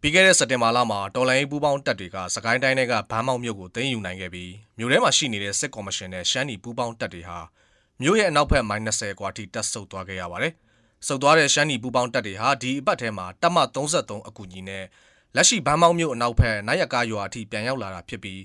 ပြီးခဲ့တဲ့စက်တင်ဘာလမှာတော်လိုင်းပူးပေါင်းတပ်တွေကစကိုင်းတိုင်းကဗန်းမောက်မြို့ကိုသိမ်းယူနိုင်ခဲ့ပြီးမြို့ထဲမှာရှိနေတဲ့စစ်ကော်မရှင်နဲ့ရှမ်းပြည်ပူးပေါင်းတပ်တွေဟာမြို့ရဲ့အနောက်ဘက်မိုင်20 ကွာထိတက်ဆုပ်သွားခဲ့ရပါတယ်။ဆုပ်သွားတဲ့ရှမ်းပြည်ပူးပေါင်းတပ်တွေဟာဒီအပတ်ထဲမှာတပ်မ33အကူအညီနဲ့လက်ရှိဗန်းမောက်မြို့အနောက်ဘက်နိုင်ရကားရွာအထိပြန်ရောက်လာတာဖြစ်ပြီး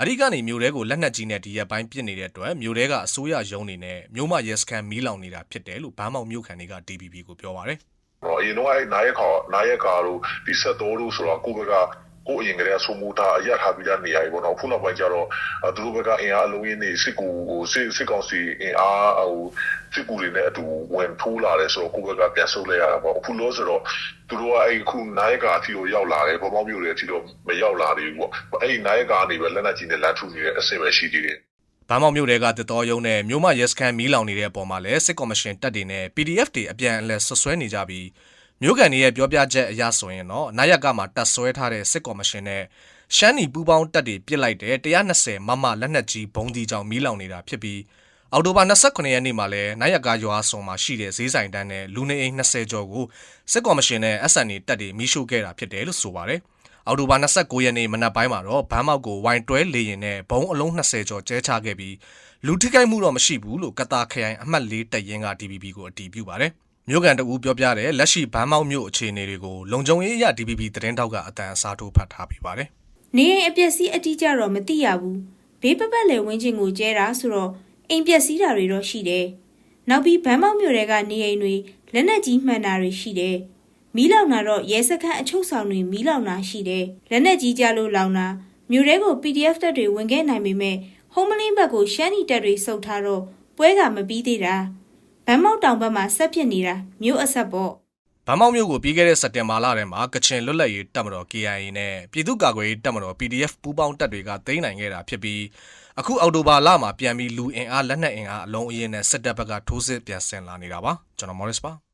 အရိကနေမြို့ထဲကိုလက်နက်ကြီးနဲ့ဒီရက်ပိုင်းပစ်နေတဲ့အတွက်မြို့ထဲကအစိုးရရုံးနေနဲ့မြို့မရဲစခန်းမီးလောင်နေတာဖြစ်တယ်လို့ဗန်းမောက်မြို့ခံတွေက DPP ကိုပြောပါတယ်။ ဟောအရင်တော့အဲ့နာရက်ခါနာရက်ကာတို့ဒီဆက်တော်တို့ဆိုတော့ကိုယ့်ဘက်ကကိုယ့်အရင်ကတည်းကဆိုမူတာအရထားပြီးသားနေရာကြီးပေါ့နော်ခုနောက်ပိုင်းကျတော့အဲသူတို့ဘက်ကအင်အားအလုံးရင်းနေစစ်ကူဟိုစစ်စစ်ကောင်စီအင်အားဟိုစစ်ကူတွေနဲ့အတူဝင်ထိုးလာတယ်ဆိုတော့ကိုယ့်ဘက်ကပြန်ဆုတ်လိုက်ရတာပေါ့အခုလို့ဆိုတော့သူတို့ကအဲ့ခုနာရက်ကာအထိကိုရောက်လာတယ်ဘောမောက်မျိုးတွေအထိတော့မရောက်လာသေးဘူးပေါ့အဲ့ဒီနာရက်ကာကနေပဲလက်နက်ကြီးနဲ့လက်ထုနေတဲ့အဆင့်ပဲရှိသေးတယ် ဗန်းမောက်မြို့တွေကတတော်ယုံနဲ့မြို့မရဲစခန်းမီးလောင်နေတဲ့အပေါ်မှာလည်းစစ်ကော်မရှင်တပ်တွေနဲ့ PDF တွေအပြန်အလှန်ဆွဆွဲနေကြပြီးမြို့ကန်တွေရဲ့ပြောပြချက်အရဆိုရင်တော့နာယက်ကမှတပ်ဆွဲထားတဲ့စစ်ကော်မရှင်နဲ့ရှမ်းနီပူးပေါင်းတပ်တွေပြစ်လိုက်တဲ့120မမလက်နက်ကြီးဘုံဒီကြောင်မီးလောင်နေတာဖြစ်ပြီးအော်တိုဘာ29ရက်နေ့မှာလည်းနာယက်ကရွာဆုံမှာရှိတဲ့ဈေးဆိုင်တန်းနဲ့လူနေအိမ်20ကျော်ကိုစစ်ကော်မရှင်နဲ့ SNA တပ်တွေမီးရှို့ခဲ့တာဖြစ်တယ်လို့ဆိုပါတယ်။ အော်တိုဘာ29ရက်နေ့မနက်ပိုင်းမှာတော့ဗန်းမောက်ကိုဝိုင်တွဲလေရင်နဲ့ဘုံအလုံး20ကျော်ကျဲချခဲ့ပြီးလူထိခိုက်မှုတော့မရှိဘူးလို့ကတာခရိုင်အမှတ်၄တပ်ရင်းက DPP ကိုအတည်ပြုပါတယ်။မြို့ကန်တအူပြောပြတဲ့လက်ရှိဗန်းမောက်မြို့အခြေအနေတွေကိုလုံခြုံရေးအရ DPP သတင်းတောက်ကအတန်အစားထိုးဖတ်ထားပြပါတယ်နေအိမ်အပျက်စီးအတိအကျတော့မသိရဘူးဘေးပပတ်လည်ဝင်းချင်းကိုကျဲတာဆိုတော့အိမ်ပျက်စီးတာတွေတော့ရှိတယ်နောက်ပြီးဗန်းမောက်မြို့တွေကနေအိမ်တွေလက်နက်ကြီးမှန်တာတွေရှိတယ် မီးလောင်တာတော့ရဲစခန်းအချုပ်ဆောင်တွေမီးလောင်တာရှိတယ်လက်နက်ကြီးကြလို့လောင်တာမြို့ထဲကို PDF တပ်တွေဝင်ခဲ့နိုင်ပေမဲ့ဟုံးမလင်းဘက်ကိုရှမ်းနီတပ်တွေစုပ်ထားတော့ပွဲကမပြီးသေးတာဗန်းမောက်တောင်ဘက်မှာဆက်ဖြစ်နေတာမြို့အဆက်ပေါ့။ဗန်းမောက်မြို့ကိုပြီးခဲ့တဲ့စက်တင်ဘာလထဲမှာကချင်လွတ်လပ်ရေးတပ်မတော် KIA နဲ့ပြည်သူ့ကာကွယ်ရေးတပ်မတော် PDF ပူးပေါင်းတပ်တွေကသိမ်းနိုင်ခဲ့တာဖြစ်ပြီးအခုအောက်တိုဘာလမှာပြန်ပြီးလူအင်အားလက်နက်အင်အားအလုံးအရင်နဲ့စစ်တပ်ဘက်ကထိုးစစ်ပြန်ဆင်လာနေတာပါ။ကျွန်တော် Morris ပါ။